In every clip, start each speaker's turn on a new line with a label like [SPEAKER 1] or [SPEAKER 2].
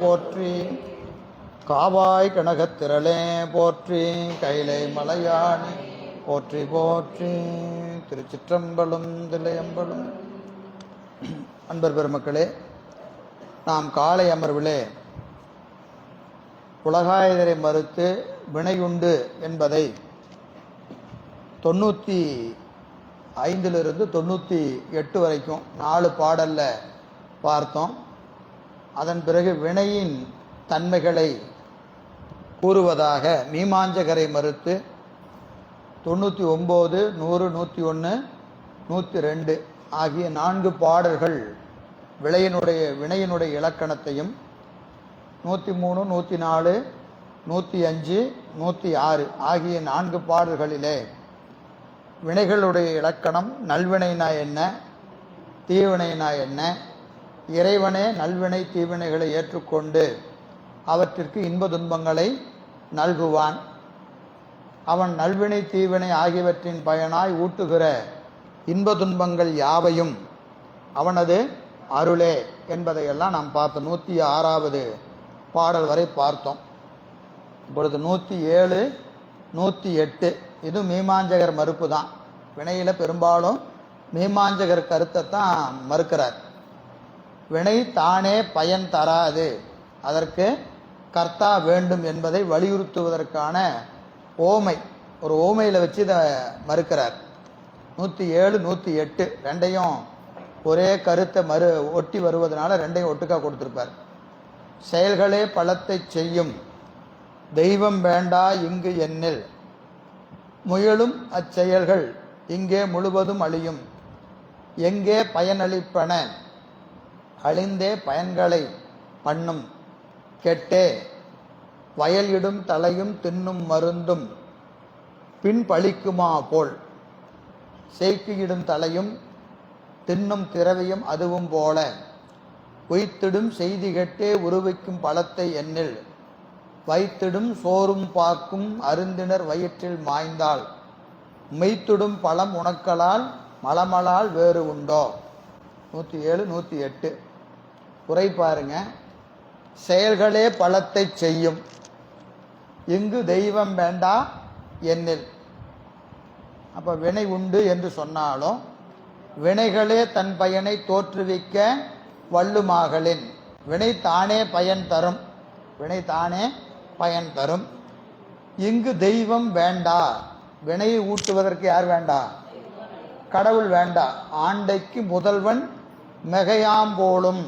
[SPEAKER 1] போற்றி. காவாய் கனகத்திரளே போற்றி. கைலை மலையாணி போற்றி போற்றி. திருச்சிற்றம்பலும் தில்லையம்பலம். அன்பர் பெருமக்களே நாம் காலை அமர்விலே உலகாயுதரை மறுத்து வினையுண்டு என்பதை தொண்ணூற்றி ஐந்திலிருந்து தொண்ணூற்றி எட்டு வரைக்கும் நாலு பாடலில் பார்த்தோம். அதன் பிறகு வினையின் தன்மைகளை கூறுவதாக மீமாஞ்சகரை மறுத்து தொண்ணூற்றி ஒம்பது நூறு நூற்றி ஒன்று நூற்றி ரெண்டு ஆகிய நான்கு பாடல்கள் விளையினுடைய வினையினுடைய இலக்கணத்தையும் நூற்றி மூணு நூற்றி நாலு நூற்றி அஞ்சு நூற்றி ஆறு ஆகிய நான்கு பாடல்களிலே வினைகளுடைய இலக்கணம் நல்வினைனா என்ன தீவினைனா என்ன இறைவனே நல்வினை தீவினைகளை ஏற்றுக்கொண்டு அவற்றிற்கு இன்ப துன்பங்களை நல்குவான். அவன் நல்வினை தீவினை ஆகியவற்றின் பயனாய் ஊட்டுகிற இன்ப துன்பங்கள் யாவையும் அவனது அருளே என்பதையெல்லாம் நாம் பார்த்தோம் நூற்றி ஆறாவது பாடல் வரை பார்த்தோம். இப்பொழுது நூற்றி ஏழு நூற்றி எட்டு இது மீமாஞ்சகர் மறுப்பு தான். வினையில் பெரும்பாலும் மீமாஞ்சகர் கருத்தை தான் மறுக்கிறார். வினை தானே பயன் தராது. அதற்கு கர்த்தா வேண்டும் என்பதை வலியுறுத்துவதற்கான ஓமை. ஒரு ஓமையில் வச்சு இதை மறுக்கிறார். நூற்றி ஏழு நூற்றி எட்டு ரெண்டையும் ஒரே கருத்தை மறு ஒட்டி வருவதனால ரெண்டையும் ஒட்டுக்கா கொடுத்துருப்பார். செயல்களே பலத்தை செய்யும். தெய்வம் வேண்டா இங்கு என்னில். முயலும் அச்செயல்கள் இங்கே முழுவதும் அழியும். எங்கே பயனளிப்பன? அழிந்தே பயன்களை பண்ணும். கெட்டே வயலிடும் தலையும் தின்னும் மருந்தும் பின் பழிக்குமா போல். செய்கியிடும் தலையும் தின்னும் திரவியும் அதுவும் போல. உய்த்திடும் செய்தி கெட்டே உருவிக்கும் பழத்தை எண்ணில் வைத்திடும் சோறும் பாக்கும் அருந்தினர் வயிற்றில் மாய்ந்தால். மெய்த்திடும் பழம் உணக்கலால் மலமலால் வேறு உண்டோ? நூற்றி ஏழு நூற்றி எட்டு. குறை பாருங்க. செயல்களே பலத்தை செய்யும். இங்கு தெய்வம் வேண்டா என்னில். அப்போ வினை உண்டு என்று சொன்னாலும் வினைகளே தன் பயனை தோற்றுவிக்க வள்ளுமாகலின் வினை தானே பயன் தரும். வினை தானே பயன் தரும். இங்கு தெய்வம் வேண்டா. வினையை ஊட்டுவதற்கு யார் வேண்டா? கடவுள் வேண்டா. ஆண்டைக்கு முதல்வன் மிகையாம்போலும்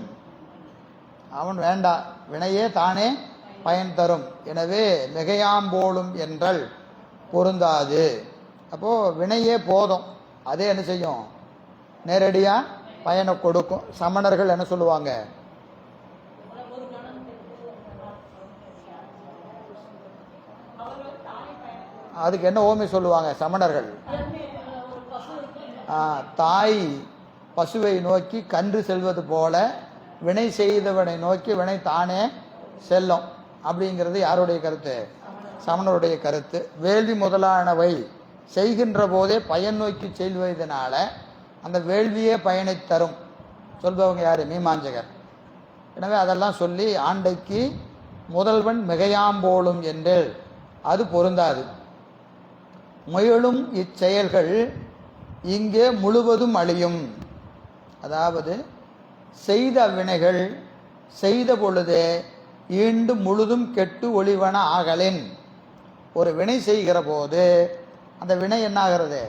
[SPEAKER 1] அவன் வேண்டா வினையே தானே பயன் தரும். எனவே மிகையாம்போலும் என்றல் பொருந்தாது. அப்போது வினையே போதும். அதே என்ன செய்யும்? நேரடியாக பயனை கொடுக்கும். சமணர்கள் என்ன சொல்லுவாங்க? அதுக்கு என்ன ஓமை சொல்லுவாங்க? சமணர்கள். தாய் பசுவை நோக்கி கன்று செல்வது போல வினை செய்தவனை நோக்கி வினை தானே செல்லும் அப்படிங்கிறது யாருடைய கருத்து? சமணருடைய கருத்து. வேள்வி முதலானவை செய்கின்ற போதே பயன் நோக்கி செல்வதனால அந்த வேள்வியே பயனை தரும். சொல்பவங்க யார்? மீமாஞ்சகர். எனவே அதெல்லாம் சொல்லி ஆண்டைக்கு முதல்வன் மிகையாம்போலும் என்று அது பொருந்தாது. முயலும் இச்செயல்கள் இங்கே முழுவதும் அழியும். அதாவது செய்த வினைகள் செய்த பொழுதே ஈண்டு முழுதும் கெட்டு ஒளிவன ஆகலின். ஒரு வினை செய்கிற போது அந்த வினை என்ன ஆகிறது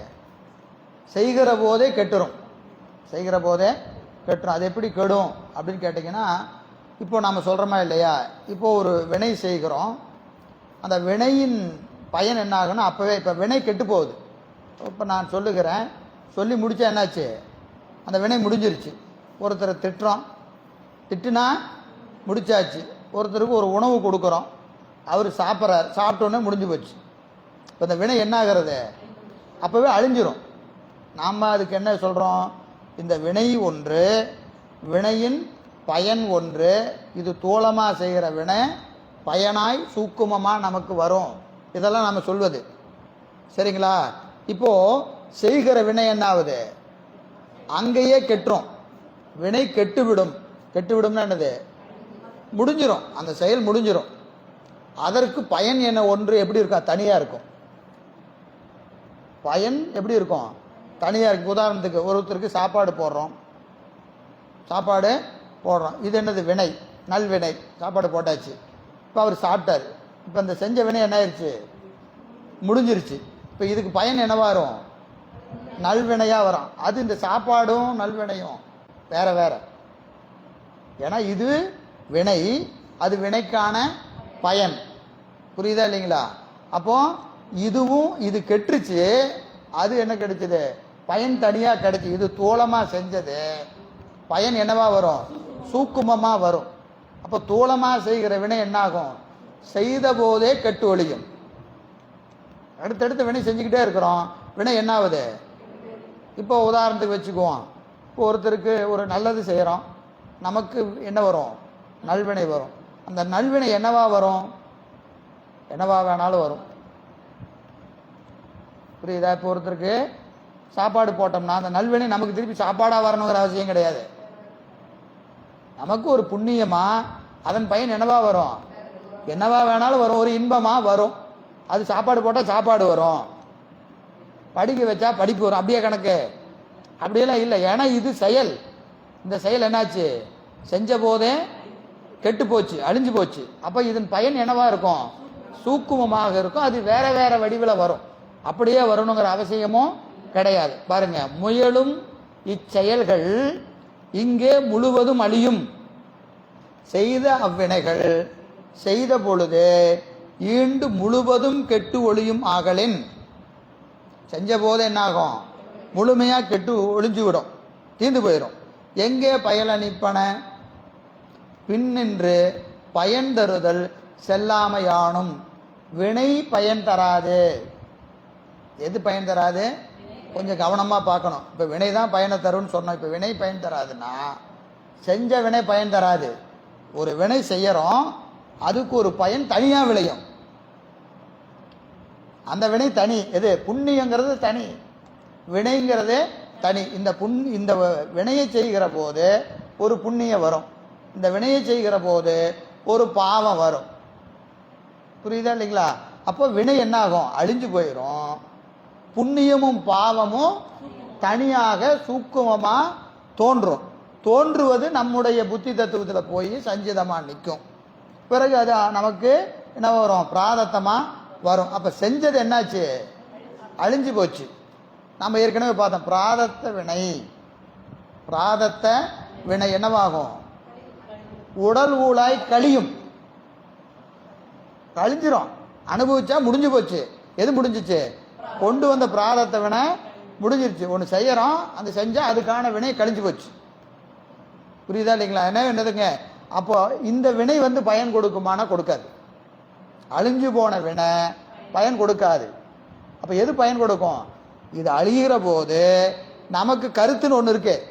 [SPEAKER 1] செய்கிற போதே கெட்டுரும். செய்கிற போதே கெட்டுரும். அது எப்படி கெடும் அப்படின்னு கேட்டிங்கன்னா இப்போ நம்ம சொல்கிறோமா இல்லையா? இப்போ ஒரு வினை செய்கிறோம். அந்த வினையின் பயன் என்ன ஆகும்னா அப்போவே இப்போ வினை கெட்டு போகுது. இப்போ நான் சொல்லுகிறேன். சொல்லி முடித்தா என்னாச்சு? அந்த வினை முடிஞ்சிருச்சு. ஒருத்தரை திட்டுறோம் திட்டுனா முடிச்சாச்சு. ஒருத்தருக்கு ஒரு உணவு கொடுக்குறோம். அவர் சாப்பிட்றார். சாப்பிட்டோன்னே முடிஞ்சு போச்சு. இப்போ இந்த வினை என்ன ஆகிறது அப்போவே அழிஞ்சிரும். நாம் அதுக்கு என்ன சொல்கிறோம் இந்த வினை ஒன்று வினையின் பயன் ஒன்று இது தூளமாக செய்கிற வினை பயனாய் சூக்குமமாக நமக்கு வரும். இதெல்லாம் நம்ம சொல்வது. சரிங்களா? இப்போது செய்கிற வினை என்ன ஆகுது அங்கேயே கெட்டுரும். வினை கெட்டுவிடும். கெட்டுவிடும்னா என்னது? முடிஞ்சிடும் அந்த செயல் முடிஞ்சிடும் அதற்கு பயன் என்ன ஒன்று எப்படி இருக்கா? தனியாக இருக்கும். பயன் எப்படி இருக்கும்? தனியாக இருக்கு. உதாரணத்துக்கு ஒருத்தருக்கு சாப்பாடு போடுறோம். சாப்பாடு போடுறோம். இது என்னது? வினை. நல்வினை சாப்பாடு போட்டாச்சு. இப்போ அவர் சாப்பிட்டாரு. இப்போ இந்த செஞ்ச வினை என்ன ஆயிடுச்சு முடிஞ்சிருச்சு. இப்போ இதுக்கு பயன் என்னவாக வரும்? நல்வினையாக வரும். அது இந்த சாப்பாடும் நல்வினையும் வேற வேற. ஏன்னா இது வினை. அது வினைக்கான பயன். புரியுதா இல்லைங்களா? அப்போ இதுவும் இது கெட்டுருச்சு அது என்ன கிடைச்சது? பயன் தனியா கிடைச்சி. இது தூளமா செஞ்சது. பயன் என்னவா வரும்? சூக்குமமா வரும். அப்போ தூளமா செய்கிற வினை என்னாகும்? செய்த போதே கெட்டு ஒழியும். அடுத்தடுத்து வினை செஞ்சுக்கிட்டே இருக்கிறோம். வினை என்ன ஆகுது இப்போ உதாரணத்துக்கு வச்சுக்குவோம். இப்போ ஒருத்தருக்கு ஒரு நல்லது செய்கிறோம் நமக்கு என்ன வரும்? நல்வினை வரும். அந்த நல்வினை என்னவா வரும்? என்னவா வேணாலும் வரும். புரியுதா? இப்போ ஒருத்தருக்கு சாப்பாடு போட்டோம்னா அந்த நல்வினை நமக்கு திருப்பி சாப்பாடாக வரணுங்கிற அவசியம் கிடையாது. நமக்கு ஒரு புண்ணியமா அதன் பயன் என்னவா வரும்? என்னவா வேணாலும் வரும். ஒரு இன்பமா வரும். அது சாப்பாடு போட்டால் சாப்பாடு வரும். படிக்க வச்சா படிப்பு வரும். அப்படியே கணக்கு. அப்படியெல்லாம் இல்லை. ஏன்னா இது செயல். இந்த செயல் என்னாச்சு? செஞ்ச போதே கெட்டு போச்சு அழிஞ்சு போச்சு. அப்போ இதன் பயன் என்னவா இருக்கும்? சூக்குமமாக இருக்கும். அது வேற வேற வடிவில் வரும். அப்படியே வரணுங்கிற அவசியமும் கிடையாது. பாருங்க முயலும் இச்செயல்கள் இங்கே முழுவதும் அழியும். செய்த அவ்வினைகள் செய்த பொழுது ஈண்டு முழுவதும் கெட்டு ஒளியும் ஆகலின். செஞ்ச போது என்ன ஆகும் முழுமையாக கெட்டு ஒளிஞ்சு விடும். தீர்ந்து போயிடும் எங்கே பயனளிப்பன பின்னின்று பயன் தருதல் செல்லாமையானும் வினை பயன் தராது. எது பயன் தராது? கொஞ்சம் கவனமாக பார்க்கணும். இப்போ வினை தான் பயனை தரும்னு சொன்னோம். இப்போ வினை பயன் தராதுன்னா செஞ்ச வினை பயன் தராது. ஒரு வினை செய்யறோம். அதுக்கு ஒரு பயன் தனியாக விளையும். அந்த வினை தனி. எது? புண்ணியங்கிறது தனி. வினைங்கிறது தனி. இந்த புண் இந்த வ- வினையை செய்கிற போது ஒரு புண்ணியம் வரும். இந்த வினையை செய்கிற போது ஒரு பாவம் வரும். புரியுதா இல்லைங்களா? அப்போ வினை என்ன ஆகும் அழிஞ்சு போயிடும் புண்ணியமும் பாவமும் தனியாக சூக்குமமாக தோன்றும். தோன்றுவது நம்முடைய புத்தி தத்துவத்தில் போய் சஞ்சிதமாக நிற்கும் பிறகு அது நமக்கு என்ன வரும்? பிராதத்தமாக வரும். அப்போ செஞ்சது என்னாச்சு? அழிஞ்சு போச்சு. நம்ம ஏற்கனவே பார்த்தோம். பிராதத்த வினை. பிராதத்த வினை என்னவாகும்? உடல் ஊழாய் கழியும். கழிஞ்சிரும். அனுபவிச்சா முடிஞ்சு போச்சு. எது முடிஞ்சிச்சு? கொண்டு வந்த பிராரத்த வினை முடிஞ்சிருச்சு. ஒன்று செய்யறோம். அந்த செஞ்சா அதுக்கான வினை கழிஞ்சு போச்சு. புரியுதா இல்லைங்களா? என்ன என்னதுங்க? அப்போ இந்த வினை வந்து பயன் கொடுக்குமானா கொடுக்காது. அழிஞ்சு போன வினை பயன் கொடுக்காது. அப்போ எது பயன் கொடுக்கும்? இது அழிகிற போது நமக்கு கருத்துன்னு ஒன்று இருக்கு.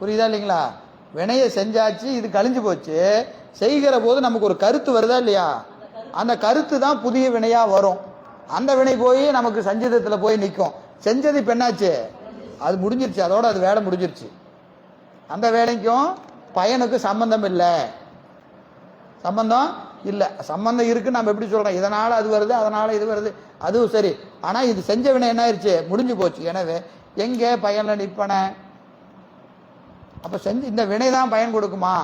[SPEAKER 1] புரியுதா இல்லைங்களா? வினையை செஞ்சாச்சு இது கழிஞ்சு போச்சு. செய்கிற போது நமக்கு ஒரு கருத்து வருதா இல்லையா? அந்த கருத்து தான் புதிய வினையா வரும். அந்த வினை போய் நமக்கு சஞ்சிதத்தில் போய் நிற்கும் செஞ்சது இப்போ என்னாச்சு? அது முடிஞ்சிருச்சு. அதோட அது வேலை முடிஞ்சிருச்சு. அந்த வேலைக்கும் பயனுக்கு சம்பந்தம் இல்லை. சம்பந்தம்? இல்லை சம்பந்தம் இருக்குன்னு நம்ம எப்படி சொல்கிறோம் இதனால் அது வருது அதனால் இது வருது. அதுவும் சரி. ஆனால் இது செஞ்ச வினை என்ன ஆயிடுச்சு முடிஞ்சு போச்சு. எனவே எங்கே பயனில் நிற்பன? அப்போ செஞ்சு இந்த வினை தான் பயன் கொடுக்குமா?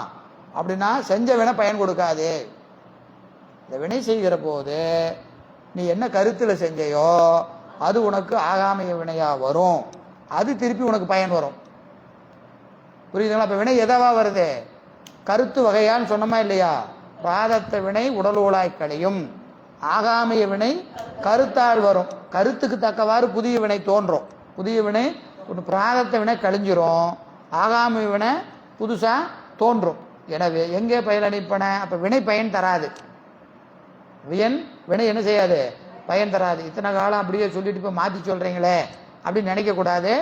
[SPEAKER 1] அப்படின்னா செஞ்ச வினை பயன் கொடுக்காது. இந்த வினை செய்கிற போது நீ என்ன கருத்தில் செஞ்சையோ அது உனக்கு ஆகாமிய வினையாக வரும். அது திருப்பி உனக்கு பயன் வரும். புரியுதுங்களா? அப்போ வினை எதவா வருது? கருத்து வகையான்னு சொன்னோமா இல்லையா? பிராதத்த வினை உடல் கழியும். ஆகாமிய வினை கருத்தால் வரும். கருத்துக்கு தக்கவாறு புதிய வினை தோன்றும். புதிய வினை ஒரு பிராதத்த வினை கழிஞ்சிரும். ஆகாமிய வினை புதுசாக தோன்றும். எனவே எங்கே பயனளிப்பன? அப்போ வினை பயன் தராது. வியன் வினை என்ன செய்யாது? பயன் தராது. இத்தனை காலம் அப்படியே சொல்லிட்டு இப்போ மாற்றி சொல்கிறீங்களே அப்படின்னு நினைக்கக்கூடாது.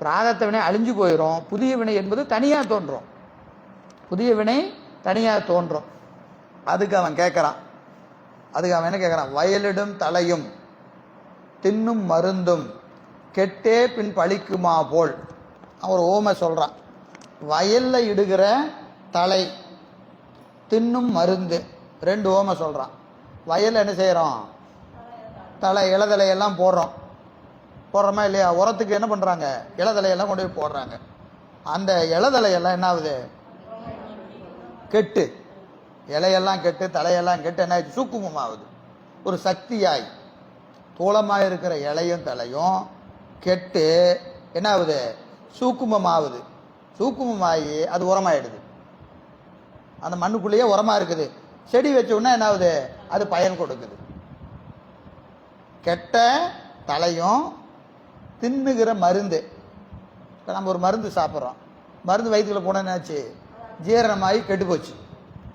[SPEAKER 1] பிராதத்த வினை அழிஞ்சு போயிடும் புதிய வினை என்பது தனியாக தோன்றும். புதிய வினை தனியாக தோன்றும். அதுக்கு அவன் கேட்குறான் அதுக்கு அவன் என்ன கேட்குறான் வயலிடும் தலையும் தின்னும் மருந்தும் கெட்டே பின் பழிக்குமா போல். அவர் ஓமை சொல்கிறான் வயலில் இடுகிற தலை தின்னும் மருந்து ரெண்டு ஓமை சொல்கிறான் வயலில் என்ன செய்கிறோம் தலை இளதலையெல்லாம் போடுறோம். போடுறோமா இல்லையா? உரத்துக்கு என்ன பண்ணுறாங்க இளதலையெல்லாம் கொண்டு போய் போடுறாங்க. அந்த இளதலையெல்லாம் என்ன ஆகுது கெட்டு. இலையெல்லாம் கெட்டு தலையெல்லாம் கெட்டு என்ன ஆயிடுச்சு? சூக்குமமாகுது. ஒரு சக்தியாய். தூளமாக இருக்கிற இலையும் தலையும் கெட்டு என்ன ஆகுது சூக்குமமாகுது. சூக்குமமாகி அது உரமாயிடுது. அந்த மண்ணுக்குள்ளேயே உரமாக இருக்குது செடி வச்சோன்னா என்ன ஆகுது அது பயன் கொடுக்குது. கெட்ட தலையும் தின்னுகிற மருந்து. இப்போ நம்ம ஒரு மருந்து சாப்பிட்றோம். மருந்து வயிற்றுல போனால் என்னாச்சு? ஜீரணமாகி கெட்டு போச்சு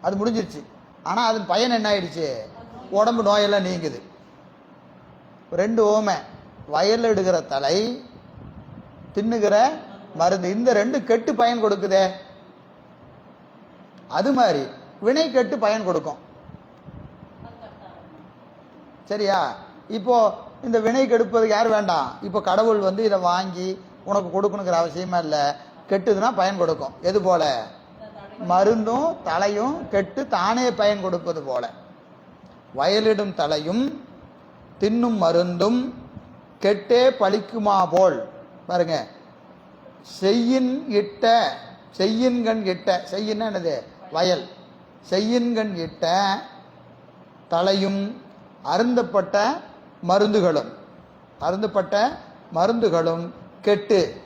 [SPEAKER 1] அது முடிஞ்சிருச்சு. ஆனால் அதன் பயன் என்ன ஆயிடுச்சு உடம்பு நோயெல்லாம் நீங்குது. ரெண்டு ஓமை. வயலில் எடுக்கிற தலை தின்னுகிற மருந்து. இந்த ரெண்டு கெட்டு பயன் கொடுக்குதே. அது மாதிரி வினை கெட்டு பயன் கொடுக்கும். சரியா? இப்போ இந்த வினை கெடுப்பதுக்கு யார் வேண்டாம்? இப்போ கடவுள் வந்து இதை வாங்கி உனக்கு கொடுக்கணுங்கிற அவசியமே இல்லை. கெட்டுதுன்னா பயன் கொடுக்கும். எது போல? மருந்தும் தலையும் கெட்டு தானே பயன் கொடுப்பது போல. வயலிடும் தலையும் தின்னும் மருந்தும் கெட்டே பழிக்குமா போல். பாருங்க. செய்யின் இட்ட செய்யின்கண் இட்ட செய்யின்னா என்னது? வயல். செய்யின்கண் இட்ட தலையும் அருந்தப்பட்ட மருந்துகளும். அருந்தப்பட்ட மருந்துகளும் கெட்டு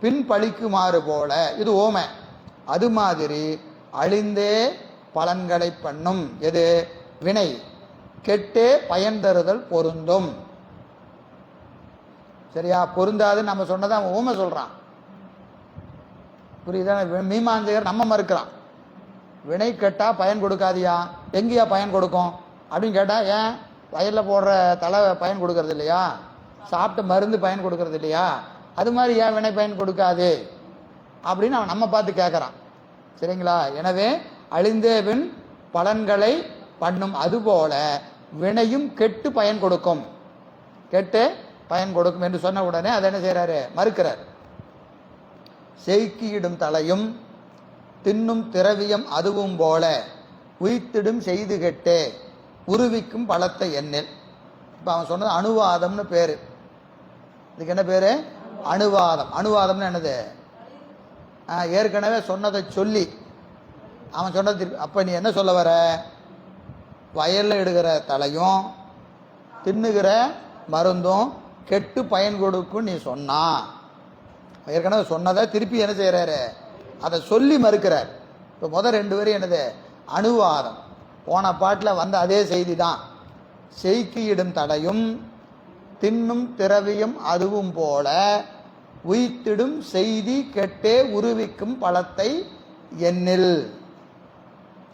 [SPEAKER 1] பின் பழிக்குமாறு போல. இது ஓமை. அது மாதிரி அழிந்தே பலன்களை பண்ணும். எது? வினை. கெட்டே பயன் தருதல் பொருந்தும். சரியா? பொருந்தாது நம்ம சொன்னதை அவன் ஊமை சொல்கிறான் புரியுதா மீமாஞ்சகர் நம்ம மறுக்கிறான். வினை கெட்டால் பயன் கொடுக்காதியா? எங்கேயா பயன் கொடுக்கும்? அப்படின்னு கேட்டால் ஏன்? வயலில் போடுற தலை பயன் கொடுக்கறது இல்லையா? சாப்பிட்டு மருந்து பயன் கொடுக்கறது இல்லையா? அது மாதிரி ஏன் வினை பயன் கொடுக்காது? அப்படின்னு அவன் நம்ம பார்த்து கேட்குறான் சரிங்களா? எனவே அழிந்தே பின் பலன்களை பண்ணும் அதுபோல வினையும் கெட்டு பயன் கொடுக்கும். கெட்டு பயன் கொடுக்கும் என்று சொன்ன உடனே அதை என்ன செய்கிறாரு மறுக்கிறார். செய்கியிடும் தலையும் தின்னும் திரவியம் அதுவும் போல உய்த்திடும் செய்து கெட்டே உருவிக்கும் பலத்தை எண்ணில் இப்போ அவன் சொன்னது அணுவாதம்னு பேர். இதுக்கு என்ன பேர்? அணுவாதம். அணுவாதம்னு என்னது? ஏற்கனவே சொன்னதை சொல்லி அவன் சொன்னது திருப்பி- அப்போ நீ என்ன சொல்ல வர? வயலில் இடுகிற தலையும் தின்னுகிற மருந்தும் கெட்டு பயன் கொடுக்கும் நீ சொன்னான் ஏற்கனவே சொன்னதை திருப்பி என்ன செய்கிறாரு அதை சொல்லி மறுக்கிறார். இப்போ முதல் ரெண்டு பேரும் என்னது? அணுவாதம். போன பாட்டில் வந்த அதே செய்தி தான் செய்கியிடும் தடையும் தின்னும் திரவியும் அதுவும் போல உய்த்திடும் செய்தி கெட்டே உருவிக்கும் பழத்தை எண்ணில்.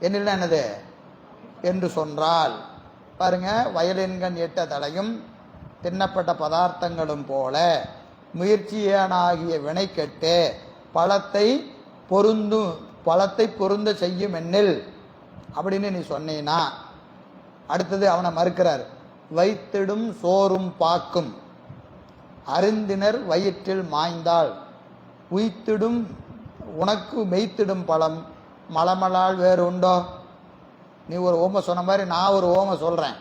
[SPEAKER 1] எண்ணில்னா என்னது? என்று சொன்னால் பாருங்க வயலின்கண் எட்ட தலையும் தின்னப்பட்ட பதார்த்தங்களும் போல முயற்சியானாகிய வினை கெட்டு பழத்தை பொருந்தும் பழத்தை பொருந்த செய்யும் எண்ணில். அப்படின்னு நீ சொன்னீன்னா அடுத்தது அவனை மறுக்கிறார் வைத்திடும் சோறும் பாக்கும். அருந்தினர் வயிற்றில் மாய்ந்தால் உய்த்திடும் உனக்கு மெய்த்திடும் பழம் மலமலால் வேறு உண்டோ நீ ஒரு ஓமை சொன்ன மாதிரி நான் ஒரு ஓமை சொல்கிறேன்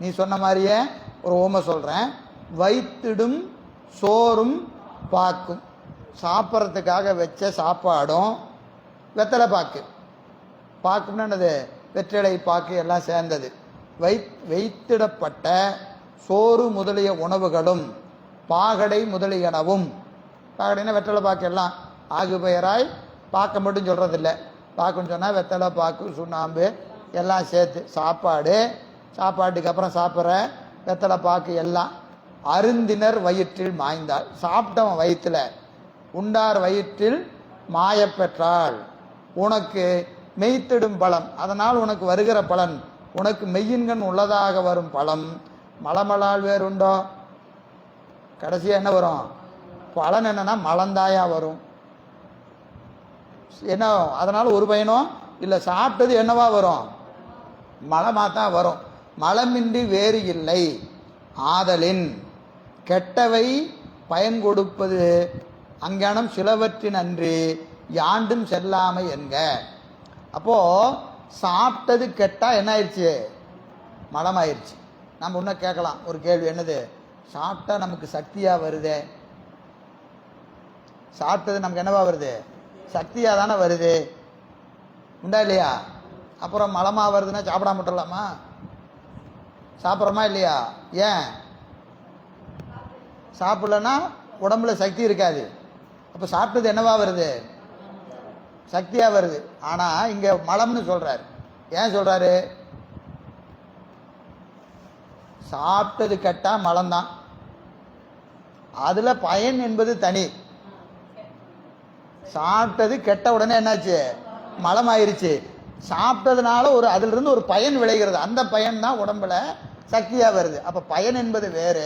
[SPEAKER 1] நீ சொன்ன மாதிரியே ஒரு ஓமை சொல்கிறேன் வைத்திடும் சோறும் பாக்கும். சாப்பிட்றதுக்காக வச்ச சாப்பாடும் வெத்தலை பாக்கு. பாக்கும்னா என்னது? வெற்றிலை பாக்கு எல்லாம் சேர்ந்தது. வை வைத்திடப்பட்ட சோறு முதலிய உணவுகளும் பாகடை முதலியனவும். பாகடைனா வெத்தலை பாக்கு எல்லாம். ஆகு பெயராய் பார்க்க மட்டும் சொல்கிறதில்ல பாக்குன்னு சொன்னால் வெத்தலை பாக்கு சுண்ணாம்பு எல்லாம் சேர்த்து. சாப்பாடு சாப்பாட்டுக்கு அப்புறம் சாப்பிட்ற வெத்தலை பாக்கு எல்லாம் அருந்தினர் வயிற்றில் மாய்ந்தாள். சாப்பிட்டவன் வயிற்றில் உண்டார் வயிற்றில் மாயப்பெற்றாள் உனக்கு மெய்த்திடும் பலம் அதனால் உனக்கு வருகிற பலன். உனக்கு மெய்யின்கண் உள்ளதாக வரும் பலம் மலமலால் வேறுண்டோ கடைசியாக என்ன வரும்? பலன் என்னன்னா மலந்தாயா வரும். என்ன அதனால் ஒரு பயனும் இல்லை சாப்பிட்டது என்னவா வரும்? மலமாக தான் வரும். மலமின்றி வேறு இல்லை. ஆதலின். கெட்டவை பயன் கொடுப்பது. அங்கேனும் சிலவற்றின் அன்று யாண்டும் செல்லாமை என்க. அப்போது சாப்பிட்டது கெட்டால் என்ன ஆயிடுச்சு? மலமாயிருச்சு. நம்ம இன்னும் கேட்கலாம். ஒரு கேள்வி என்னது? சாப்பிட்டா நமக்கு சக்தியாக வருதே? சாப்பிட்டது நமக்கு என்னவா வருது? சக்தியாக தானே வருது. உண்டா இல்லையா? அப்புறம் மலமாக வருதுன்னா சாப்பிடாம விட்டுறலாமா? சாப்பிட்றோமா இல்லையா? ஏன்? சாப்பிடலன்னா உடம்புல சக்தி இருக்காது. அப்போ சாப்பிட்டது என்னவா வருது? சக்தியாக வருது. ஆனால் இங்கே மலம்னு சொல்கிறாரு ஏன் சொல்கிறாரு சாப்பிட்டது கெட்டா மலம்தான். அதில் பயன் என்பது தனி. சாப்பிட்டது கெட்ட உடனே என்னாச்சு? மலம் ஆயிடுச்சு சாப்பிட்டதுனால ஒரு அதிலிருந்து ஒரு பயன் விளைகிறது. அந்த பயன் தான் உடம்புல சக்தியாக வருது. அப்போ பயன் என்பது வேறு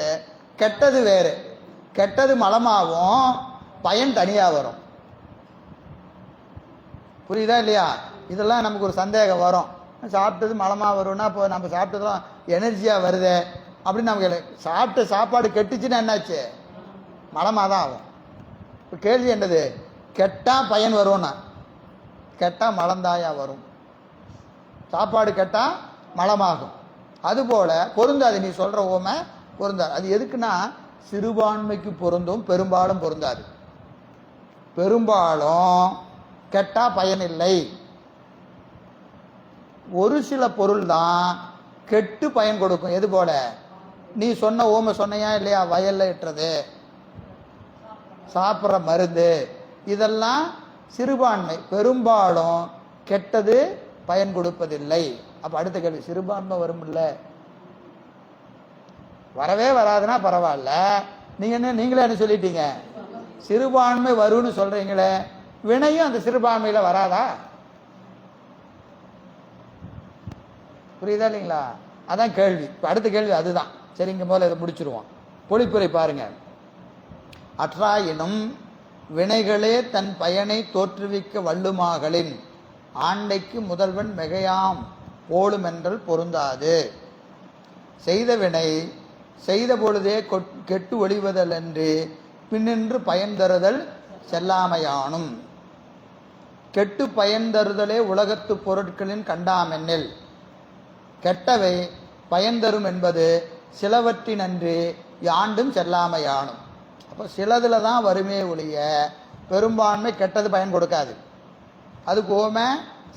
[SPEAKER 1] கெட்டது வேறு. கெட்டது மலமாகும் பயன் தனியாக வரும். புரியுதா இல்லையா? இதெல்லாம் நமக்கு ஒரு சந்தேகம் வரும். சாப்பிட்டது மலமாக வரும்னா இப்போ நம்ம சாப்பிட்டதெல்லாம் எனர்ஜியாக வருதே அப்படின்னு நமக்கு சாப்பிட்ட சாப்பாடு கெட்டுச்சுன்னா என்னாச்சு? மலமாக தான் ஆகும் இப்போ கேள்வி என்னது? கெட்டால் பயன் வரும்னா? கெட்டால் மலந்தாயா வரும். சாப்பாடு கெட்டால் மலமாகும். அதுபோல் பொருந்தாது. நீ சொல்கிற ஓமை பொருந்தாது. அது எதுக்குன்னா சிறுபான்மைக்கு பொருந்தும் பெரும்பாலும் பொருந்தாது. பெரும்பாலும் கெட்டா பயனில்லை ஒரு சில பொருள் தான் கெட்டு பயன் கொடுக்கும். எது போல? நீ சொன்ன ஓமை சொன்னையா இல்லையா? வயலில் இட்டுறது. சாப்பிட்ற மருந்து. இதெல்லாம் சிறுபான்மை பெரும்பாலும் கெட்டது பயன் கொடுப்பதில்லை. அப்ப அடுத்த கேள்வி சிறுபான்மை வரும்ல? வரவே வராதுன்னா பரவாயில்ல. நீங்க என்ன நீங்களே என்ன சொல்லிட்டீங்க? சிறுபான்மை வரும்னு சொல்றீங்களே. வினையும் அந்த சிறுபான்மையில வராதா? புரியுதா இல்லைங்களா? அதான் கேள்வி. இப்போ அடுத்த கேள்வி அதுதான். சரிங்க போல இதை முடிச்சிருவோம். பொழிப்புரை பாருங்க. அற்றாயினும் வினைகளே தன் பயனை தோற்றுவிக்க வல்லுமாகலின் ஆண்டைக்கு முதல்வன் மிகையாம் போலுமென்றல் பொருந்தாது. செய்த வினை செய்த பொழுதே கொட்- கெட்டு ஒழிவதல்லன்று பின்னின்று பயன் தருதல் செல்லாமையானும். கெட்டு பயன் தருதலே உலகத்து பொருட்களின் கண்டாமென்னில். கெட்டவை பயன் தரும் என்பது சிலவற்றினன்று யாண்டும் செல்லாமையானும். அப்போ சிலதில் தான் வருமே ஒழிய பெரும்பான்மை கெட்டது பயன் கொடுக்காது. அதுக்கு ஓமை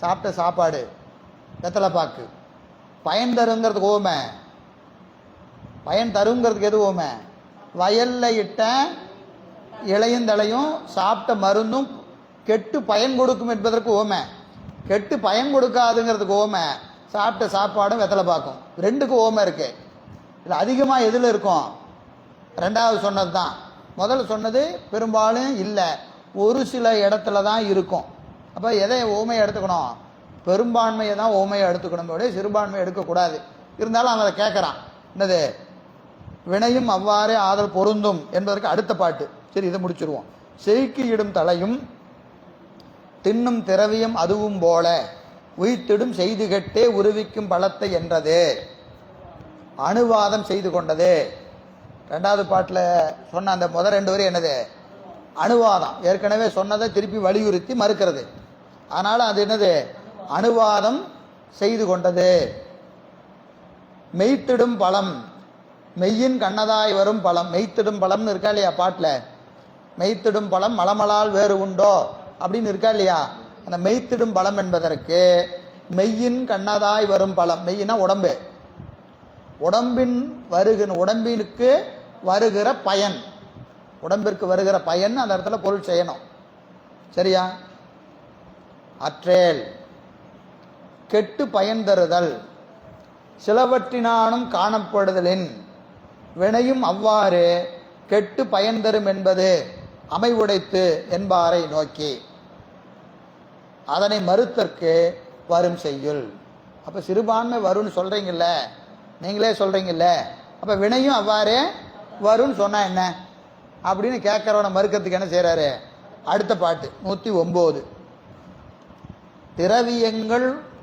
[SPEAKER 1] சாப்பிட்ட சாப்பாடு வெத்தலைப்பாக்கு பயன் தருங்கிறதுக்கு ஓமை. பயன் தருங்கிறதுக்கு எது ஓமை? வயலில் இட்ட இலையும் தலையும் சாப்பிட்ட மருந்தும் கெட்டு பயன் கொடுக்கும் என்பதற்கு ஓமை. கெட்டு பயன் கொடுக்காதுங்கிறதுக்கு ஓமை. சாப்பிட்ட சாப்பாடும் வெத்தலை பார்க்கும் ரெண்டுக்கும் ஓமை இருக்குது இதில் அதிகமாக எதில் இருக்கும்? ரெண்டாவது சொன்னது தான் முதல்ல சொன்னது பெரும்பாலும் இல்லை. ஒரு சில இடத்துல தான் இருக்கும். அப்போ எதை ஓமையை எடுத்துக்கணும்? பெரும்பான்மையை தான் ஓமையை எடுத்துக்கணும். விட சிறுபான்மை எடுக்கக்கூடாது. இருந்தாலும் அவன் அதை கேட்குறான். என்னது? வினையும் அவ்வாறே ஆதல் பொருந்தும் என்பதற்கு அடுத்த பாட்டு. சரி இதை முடிச்சிருவோம். செய்க்கு இடும் தலையும் தின்னும் திரவியம் அதுவும் போல உயிர்த்திடும் செய்து கெட்டே உருவிக்கும் பலத்தை என்றது. அணுவாதம் செய்து கொண்டது. ரெண்டாவது பாட்டில் சொன்ன அந்த முதல் ரெண்டு வரி என்னது? அணுவாதம். ஏற்கனவே சொன்னதை திருப்பி வலியுறுத்தி மறுக்கிறது. அதனால் அது என்னது? அணுவாதம் செய்து கொண்டது. மெய்த்திடும் பழம். மெய்யின் கண்ணதாய் வரும் பழம். மெய்த்திடும் பழம்னு இருக்கா இல்லையா பாட்டில்? மெய்த்திடும் பழம் மலமலால் வேறு உண்டோ? அப்படின்னு இருக்கா இல்லையா? அந்த மெய்த்திடும் பழம் என்பதற்கு மெய்யின் கண்ணதாய் வரும் பழம். மெய்யினா உடம்பு. உடம்பின் வருகிற உடம்பினுக்கு வருகிற பயன். உடம்பிற்கு வருகிற பயன் அந்த இடத்துல பொருள் செய்யணும். சரியா? அற்றேல். கெட்டு பயன் தருதல். சிலவற்றினானும் காணப்படுதலின். வினையும் அவ்வாறு கெட்டு பயன் தரும் என்பது அமைவுடைத்து என்பாரை நோக்கி. அதனை மறுத்தற்கு வரும் செய்யுள். அப்போ சிறுபான்மை வரும்னு சொல்றீங்கல்ல? நீங்களே சொல்றீங்கல்ல? அப்போ வினையும் அவ்வாறே வரும்னு சொன்னா என்ன? அப்படின்னு கேட்குறவனை மறுக்கிறதுக்கு என்ன செய்கிறாரு அடுத்த பாட்டு நூத்தி ஒன்பது திரவியங்கள்